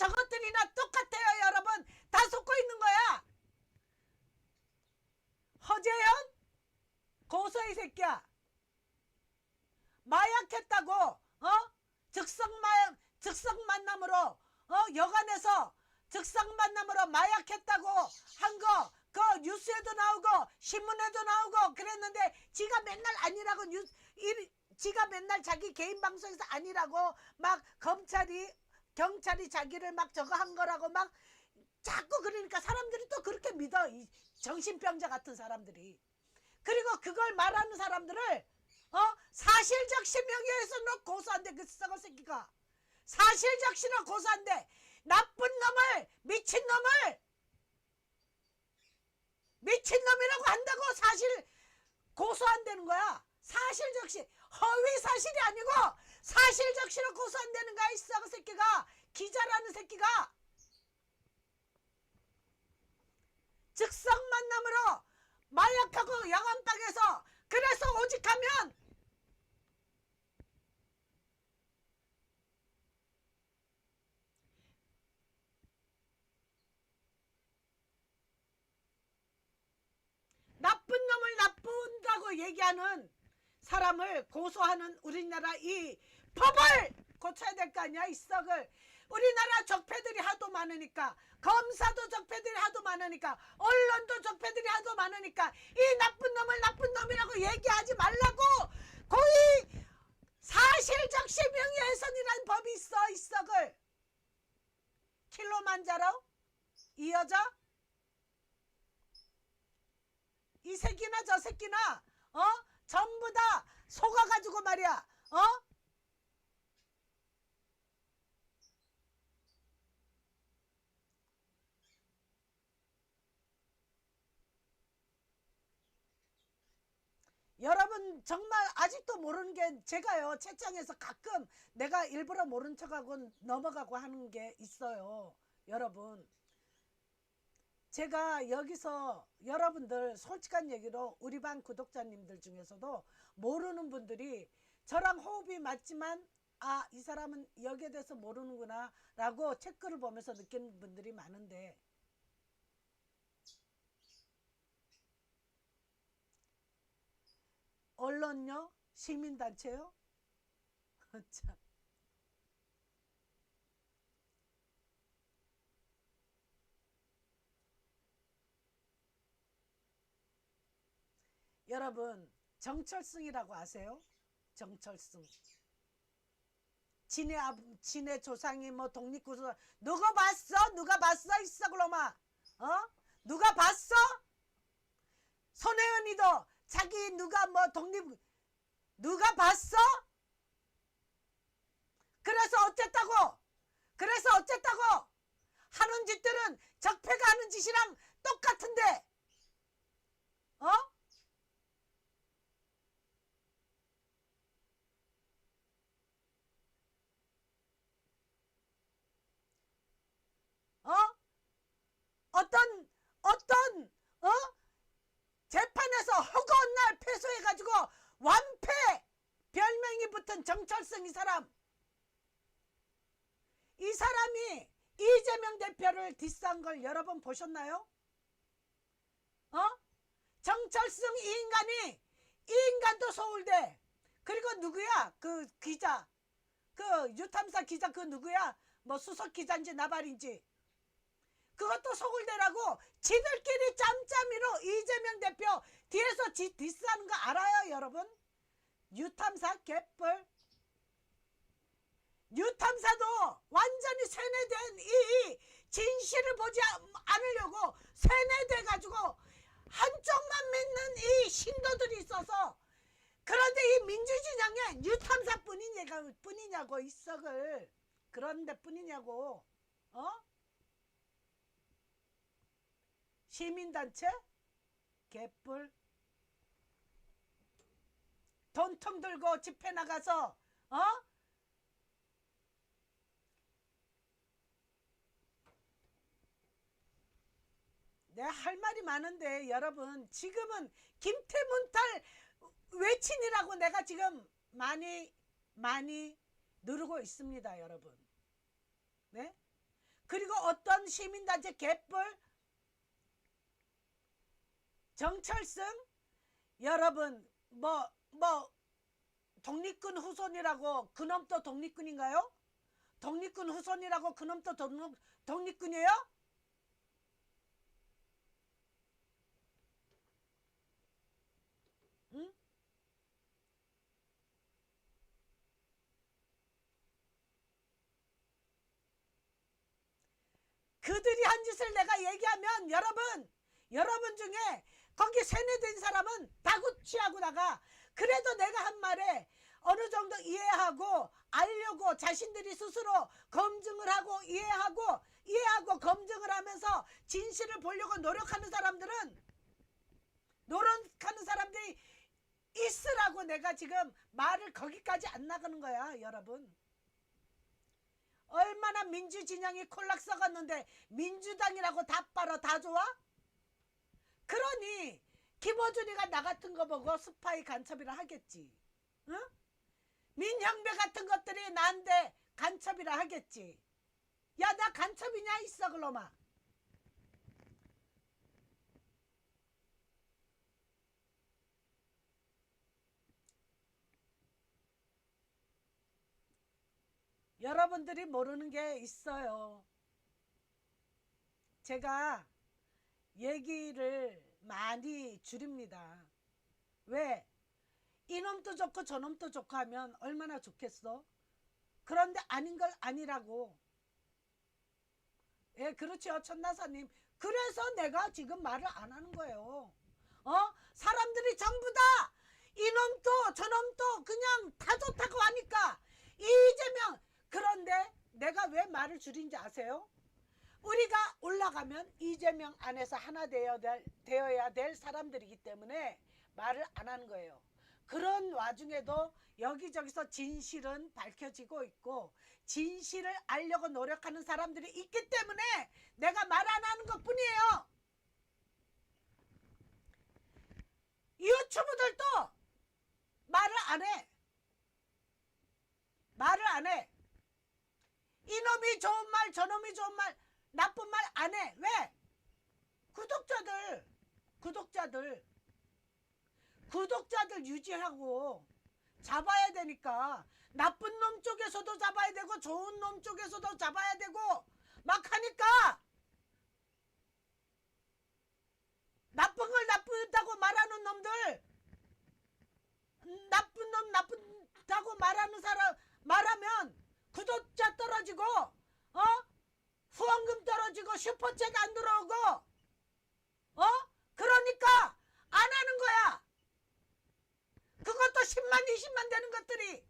저것들이나 똑같아요, 여러분. 다 속고 있는 거야. 허재현? 고소의 새끼야. 마약했다고, 어? 즉석 마약, 즉석 만남으로, 어? 여관에서 즉석 만남으로 마약했다고 한 거, 그 뉴스에도 나오고, 신문에도 나오고, 그랬는데, 지가 맨날 아니라고 뉴, 일, 지가 맨날 자기 개인 방송에서 아니라고, 막 검찰이, 경찰이 자기를 막 저거 한 거라고 막 자꾸 그러니까 사람들이 또 그렇게 믿어. 이 정신병자 같은 사람들이. 그리고 그걸 말하는 사람들을 어 사실적 신명의에서 너 고소한대 그 썩을 새끼가 사실적 신호 고소한대 나쁜 놈을 미친 놈을 미친 놈이라고 한다고 사실 고소한다는 거야 사실적 신 허위 사실이 아니고 사실적 신호 고소한다는 거야 이 썩을 새끼가 기자라는 새끼가. 즉석 만남으로 마약하고 양안방에서 그래서 오직하면 나쁜 놈을 나쁜다고 얘기하는 사람을 고소하는 우리나라 이 법을 고쳐야 될 거 아니야 이 썩을. 우리나라 적폐들이 하도 많으니까 검사도 적폐들이 하도 많으니까 언론도 적폐들이 하도 많으니까 이 나쁜 놈을 나쁜 놈이라고 얘기하지 말라고! 고의 사실적 실명예훼손이라는 법이 있어 이 썩을. 킬로만자로? 이 여자 이 새끼나 저 새끼나 어? 전부 다 속아가지고 말이야 어 정말 아직도 모르는 게 제가요 채팅에서 가끔 내가 일부러 모른 척하고 넘어가고 하는 게 있어요 여러분. 제가 여기서 여러분들 솔직한 얘기로 우리 반 구독자님들 중에서도 모르는 분들이 저랑 호흡이 맞지만 아 이 사람은 여기에 대해서 모르는구나 라고 체크를 보면서 느끼는 분들이 많은데 언론요? 시민단체요? 참. 여러분 정철승이라고 아세요? 정철승. 진의 아, 진의 조상이 뭐 독립구조 누가 봤어? 누가 봤어? 있어 그놈아. 어? 누가 봤어? 손혜은이도 자기 누가 뭐 독립 누가 봤어? 그래서 어쨌다고? 그래서 어쨌다고? 하는 짓들은 적폐가 하는 짓이랑 똑같은데 어? 어? 어떤 어떤 어? 재판에서 허구한 날 패소해가지고 완패 별명이 붙은 정철승 이 사람 이 사람이 이재명 대표를 디스한 걸 여러 번 보셨나요? 어? 정철승 이 인간이 이 인간도 서울대 그리고 누구야 그 기자 그 유탐사 기자 그 누구야 뭐 수석 기자인지 나발인지 그것도 서울대라고 지들끼리 짬짬이로 이재명 대표 뒤에서 지 디스하는 거 알아요 여러분? 유탐사 개뿔 유탐사도 완전히 세뇌된 이 진실을 보지 않으려고 세뇌돼 가지고 한쪽만 믿는 이 신도들이 있어서 그런데 이 민주진영에 유탐사 뿐이냐고 뿐이냐고 이 썩을 그런데 뿐이냐고 어? 시민단체 개뿔 돈통 들고 집회 나가서 어? 내가 할 말이 많은데 여러분 지금은 김태문탈 외친이라고 내가 지금 많이 많이 누르고 있습니다 여러분 네? 이런 시민단체 개뿔 정철승 여러분 뭐뭐 독립군 후손이라고 그놈도 독립군인가요? 독립군 후손이라고 그놈도 독립, 독립군이에요? 응? 그들이 한 짓을 내가 얘기하면 여러분 여러분 중에 거기 세뇌된 사람은 다구치하고 나가. 그래도 내가 한 말에 어느 정도 이해하고 알려고 자신들이 스스로 검증을 하고 이해하고 이해하고 검증을 하면서 진실을 보려고 노력하는 사람들은 노력하는 사람들이 있으라고 내가 지금 말을 거기까지 안 나가는 거야 여러분 얼마나 민주 진영이 콜락 썩었는데 민주당이라고 다 빨아 다 좋아? 그러니 김어준이가 나 같은 거 보고 스파이 간첩이라 하겠지. 응? 민형배 같은 것들이 나한테 간첩이라 하겠지. 야 나 간첩이냐 있어 그놈아. 여러분들이 모르는 게 있어요. 제가 얘기를 많이 줄입니다. 왜? 이놈도 좋고 저놈도 좋고 하면 얼마나 좋겠어? 그런데 아닌 걸 아니라고. 예, 그렇죠. 천나사님. 그래서 내가 지금 말을 안 하는 거예요. 어? 사람들이 전부 다 이놈도 저놈도 그냥 다 좋다고 하니까 이재명 그런데 내가 왜 말을 줄인지 아세요? 우리가 올라가면 이재명 안에서 하나 되어야 될, 사람들이기 때문에 말을 안 하는 거예요. 그런 와중에도 여기저기서 진실은 밝혀지고 있고 진실을 알려고 노력하는 사람들이 있기 때문에 내가 말 안 하는 것 뿐이에요. 유튜브들도 말을 안 해. 말을 안 해. 이놈이 좋은 말, 저놈이 좋은 말, 나쁜 말 안 해. 왜? 구독자들, 구독자들, 구독자들 유지하고 잡아야 되니까 나쁜 놈 쪽에서도 잡아야 되고 좋은 놈 쪽에서도 잡아야 되고 막 하니까 나쁜 걸 나쁘다고 말하는 놈들 나쁜 놈 나쁘다고 말하는 사람 말하면 구독자 떨어지고 어? 후원금 떨어지고 슈퍼챗 안 들어오고 어? 그러니까 안 하는 거야. 그것도 10만 20만 되는 것들이